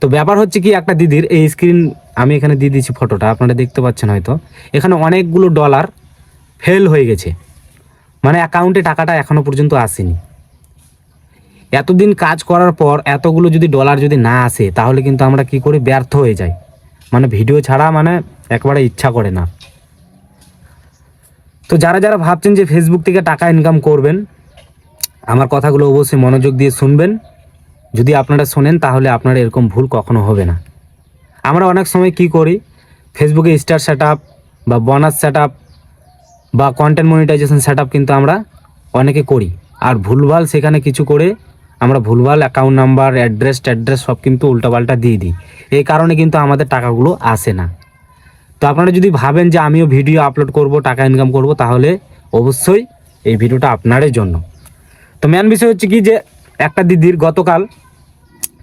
তো ব্যাপার হচ্ছে কি, একটা দিদির এই স্ক্রিন আমি এখানে দিয়ে দিয়েছি ফটোটা আপনারা দেখতে পাচ্ছেন হয়তো। এখানে অনেকগুলো ডলার ফেল হয়ে গেছে। মানে অ্যাকাউন্টে টাকাটা এখনও পর্যন্ত আসেনি। এতদিন কাজ করার পর এতগুলো যদি ডলার যদি না আসে, তাহলে কিন্তু আমরা কি করি, ব্যর্থ হয়ে যাই। মানে ভিডিও ছাড়া মানে একবারে ইচ্ছা করে না। তো যারা যারা ভাবছেন যে ফেসবুক থেকে টাকা ইনকাম করবেন, আমার কথাগুলো অবশ্যই মনোযোগ দিয়ে শুনবেন। যদি আপনারা শোনেন, তাহলে আপনার এরকম ভুল কখনো হবে না। আমরা অনেক সময় কি করি ফেসবুকে স্টার সেট বা বোনাস সেট বা কন্টেন্ট মনিটাইজেশন সেট কিন্তু আমরা অনেকে করি। আর ভুলভাল সেখানে কিছু করে আমরা ভুলভাল অ্যাকাউন্ট নাম্বার অ্যাড্রেস ট্যাড্রেস সব কিন্তু উল্টাপাল্টা দিয়ে দিই। এই কারণে কিন্তু আমাদের টাকাগুলো আসে না। তো আপনারা যদি ভাবেন যে আমিও ভিডিও আপলোড করব, টাকা ইনকাম করব, তাহলে অবশ্যই এই ভিডিওটা আপনারই জন্য। তো মেন বিষয় হচ্ছে কি যে, একটা দিদির গতকাল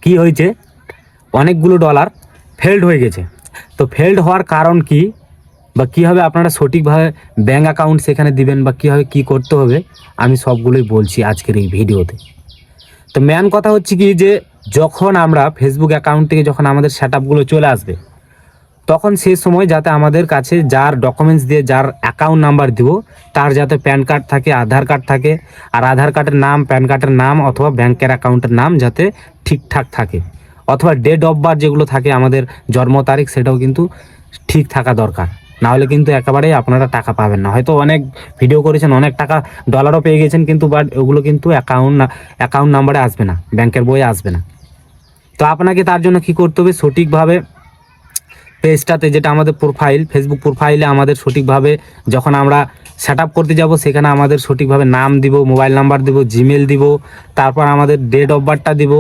কি হয়েছে? অনেকগুলো ডলার ফেল্ড হয়ে গেছে। তো ফেল্ড হওয়ার কারণ কি বা কীভাবে আপনারা সঠিকভাবে ব্যাঙ্ক অ্যাকাউন্ট সেখানে দিবেন বা কীভাবে কি করতে হবে, আমি সবগুলোই বলছি আজকের এই ভিডিওতে। তো ম্যান কথা হচ্ছে কি যে, যখন আমরা ফেসবুক অ্যাকাউন্ট থেকে যখন আমাদের সেট চলে আসবে তখন সেই সময় যাতে আমাদের কাছে যার ডকুমেন্টস দিয়ে যার অ্যাকাউন্ট নাম্বার দিব, তার যাতে প্যান কার্ড থাকে, আধার কার্ড থাকে, আর আধার কার্ডের নাম প্যান কার্ডের নাম অথবা ব্যাংকের অ্যাকাউন্টের নাম যাতে ঠিকঠাক থাকে। অথবা ডেট অফ বার্থ যেগুলো থাকে আমাদের জন্ম তারিখ, সেটাও কিন্তু ঠিক থাকা দরকার। নাহলে কিন্তু একেবারেই আপনারা টাকা পাবেন না। হয়তো অনেক ভিডিও করেছেন, অনেক টাকা ডলারও পেয়ে গেছেন কিন্তু বাট ওগুলো কিন্তু অ্যাকাউন্ট না অ্যাকাউন্ট নাম্বারে আসবে না ব্যাংকের বইয়ে আসবে না। তো আপনাকে তার জন্য কি করতে হবে? সঠিকভাবে পেজটাতে যেটা আমাদের প্রোফাইল ফেসবুক প্রোফাইলে আমাদের সঠিকভাবে যখন আমরা সেট করতে যাব, সেখানে আমাদের সঠিকভাবে নাম দিব মোবাইল নাম্বার দিব জিমেল দিব, তারপর আমাদের ডেট অফ বার্থটা দিব।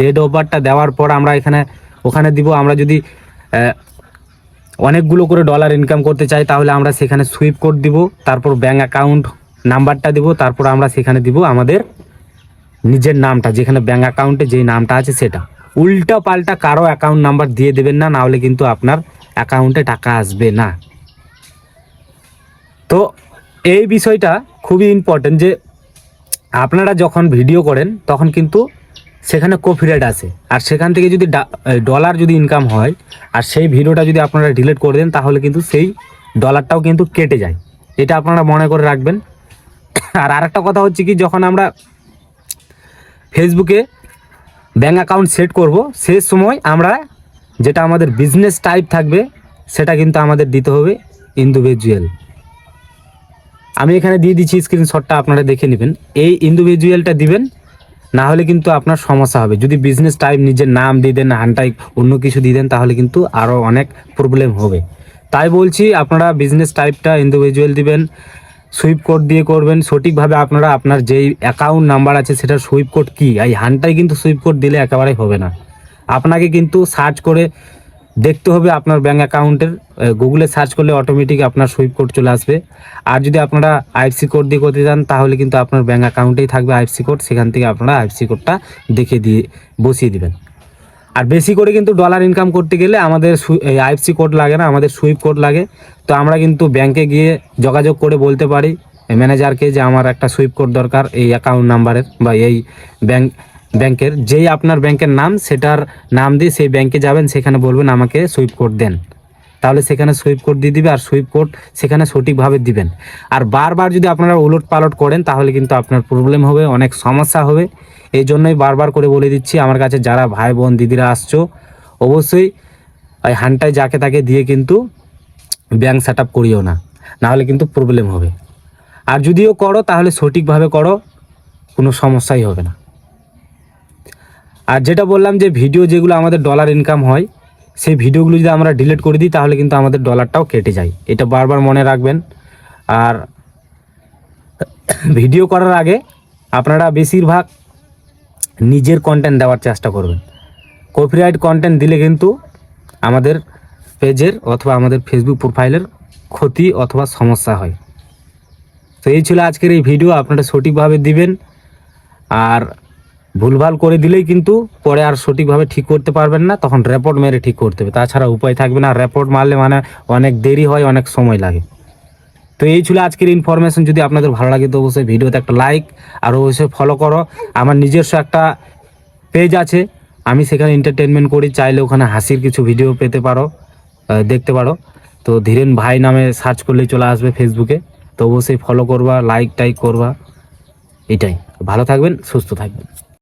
ডেট অফ বার্থটা দেওয়ার পর আমরা এখানে, ওখানে দিব, আমরা যদি অনেকগুলো করে ডলার ইনকাম করতে চাই, তাহলে আমরা সেখানে সুইপ কোড দিব, তারপর ব্যাঙ্ক অ্যাকাউন্ট নাম্বারটা দিব, তারপর আমরা সেখানে দিব আমাদের নিজের নামটা, যেখানে ব্যাঙ্ক অ্যাকাউন্টে যেই নামটা আছে সেটা। উল্টা পাল্টা কারও অ্যাকাউন্ট নাম্বার দিয়ে দেবেন না, নাহলে কিন্তু আপনার অ্যাকাউন্টে টাকা আসবে না। তো এই বিষয়টা খুবই ইম্পর্টেন্ট যে আপনারা যখন ভিডিও করেন, তখন কিন্তু সেখানে কপিরাইট আসে আর সেখান থেকে যদি ডলার যদি ইনকাম হয়, আর সেই ভিডিওটা যদি আপনারা ডিলিট করে দেন, তাহলে কিন্তু সেই ডলারটাও কিন্তু কেটে যায়। এটা আপনারা মনে করে রাখবেন। আর আরেকটা কথা হচ্ছে কি, যখন আমরা ফেসবুকে ব্যাঙ্ক অ্যাকাউন্ট সেট করব সে সময় আমরা যেটা আমাদের বিজনেস টাইপ থাকবে, সেটা কিন্তু আমাদের দিতে হবে ইন্ডিভিজুয়াল আমি এখানে দিয়ে দিচ্ছি স্ক্রিনশটটা আপনারা দেখে নেবেন। এই ইন্ডিভিজুয়ালটা দিবেন, না হলে কিন্তু আপনার সমস্যা হবে। যদি বিজনেস টাইপ নিজের নাম দিয়ে দেন, হানটাই অন্য কিছু দিয়ে দেন, তাহলে কিন্তু আরও অনেক প্রবলেম হবে। তাই বলছি, আপনারা বিজনেস টাইপটা ইন্ডিভিজুয়াল দিবেন। সুইপ কোড দিয়ে করবেন। সঠিকভাবে আপনারা আপনার যেই অ্যাকাউন্ট নাম্বার আছে, সেটার সুইপ কোড কী? এই হানটাই কিন্তু সুইপ কোড দিলে একেবারেই হবে না। আপনাকে কিন্তু সার্চ করে দেখতে হবে আপনার ব্যাঙ্ক অ্যাকাউন্টের গুগলে সার্চ করলে অটোমেটিক আপনার সুইপ কোড চলে আসবে। আর যদি আপনারা আইএফসি কোড দিয়ে করতে চান, তাহলে কিন্তু আপনার ব্যাঙ্ক অ্যাকাউন্টেই থাকবে আইএফসি কোড সেখান থেকে আপনারা আইএফসি কোডটা দেখে দিয়ে, বসিয়ে দিবেন। আর বেশি করে কিন্তু ডলার ইনকাম করতে গেলে আমাদের আইএফসি কোড লাগে না, আমাদের সুইপ কোড লাগে। তো আমরা কিন্তু ব্যাংকে গিয়ে যোগাযোগ করে বলতে পারি ম্যানেজারকে যে আমার একটা সুইপ কোড দরকার এই অ্যাকাউন্ট নাম্বারের বা এই ব্যাংক ব্যাংকের যেই আপনার ব্যাংকের নাম, সেটার নাম দিয়ে সেই ব্যাংকে যাবেন, সেখানে বলবেন আমাকে সুইপ কোড দেন। তাহলে সেখানে সুইপ কোড দিয়ে দিবে, আর সুইপ কোড সেখানে সঠিকভাবে দিবেন। আর বারবার যদি আপনারা উলট পালট করেন, তাহলে কিন্তু আপনার প্রবলেম হবে, অনেক সমস্যা হবে। এই জন্যই বারবার করে বলে দিচ্ছি, আমার কাছে যারা ভাই বোন, দিদিরা আসছো, অবশ্যই ওই হানটায় যাকে তাকে দিয়ে কিন্তু ব্যাংক সেট আপ করিও না, নাহলে কিন্তু প্রবলেম হবে। আর যদিও করো, তাহলে সঠিকভাবে করো, কোনো সমস্যাই হবে না। আর যেটা বললাম যে ভিডিও যেগুলো আমাদের ডলার ইনকাম হয় সেই ভিডিওগুলো যদি আমরা ডিলিট করে দিই, তাহলে কিন্তু আমাদের ডলারটাও কেটে যায়। এটা বারবার মনে রাখবেন। আর ভিডিও করার আগে আপনারা বেশিরভাগ নিজের কন্টেন্ট দেওয়ার চেষ্টা করবেন। কপিরাইট কন্টেন্ট দিলে কিন্তু আমাদের পেজের অথবা আমাদের ফেসবুক প্রোফাইলের ক্ষতি অথবা সমস্যা হয়। তো এই ছিল আজকের এই ভিডিও। আপনারা সঠিকভাবে দিবেন। আর ভুলভাল করে দিলেই কিন্তু পরে আর সঠিকভাবে ঠিক করতে পারবেন না, তখন রেপোর্ট মেরে ঠিক করতে হবে। তাছাড়া উপায় থাকবে না রেপোর্ট মারলে মানে অনেক দেরি হয়, অনেক সময় লাগে। তো এই ছিল আজকের ইনফরমেশন যদি আপনাদের ভালো লাগে তো অবশ্যই ভিডিওতে একটা লাইক আর অবশ্যই ফলো করো। আমার নিজস্ব একটা পেজ আছে, আমি সেখানে এন্টারটেনমেন্ট করি, চাইলে ওখানে হাসির কিছু ভিডিও পেতে পারো দেখতে পারো। তো ধীরেন ভাই নামে সার্চ করলেই চলে আসবে ফেসবুকে তো অবশ্যই ফলো করবা লাইক টাইক করবা, এটাই। ভালো থাকবেন, সুস্থ থাকবেন।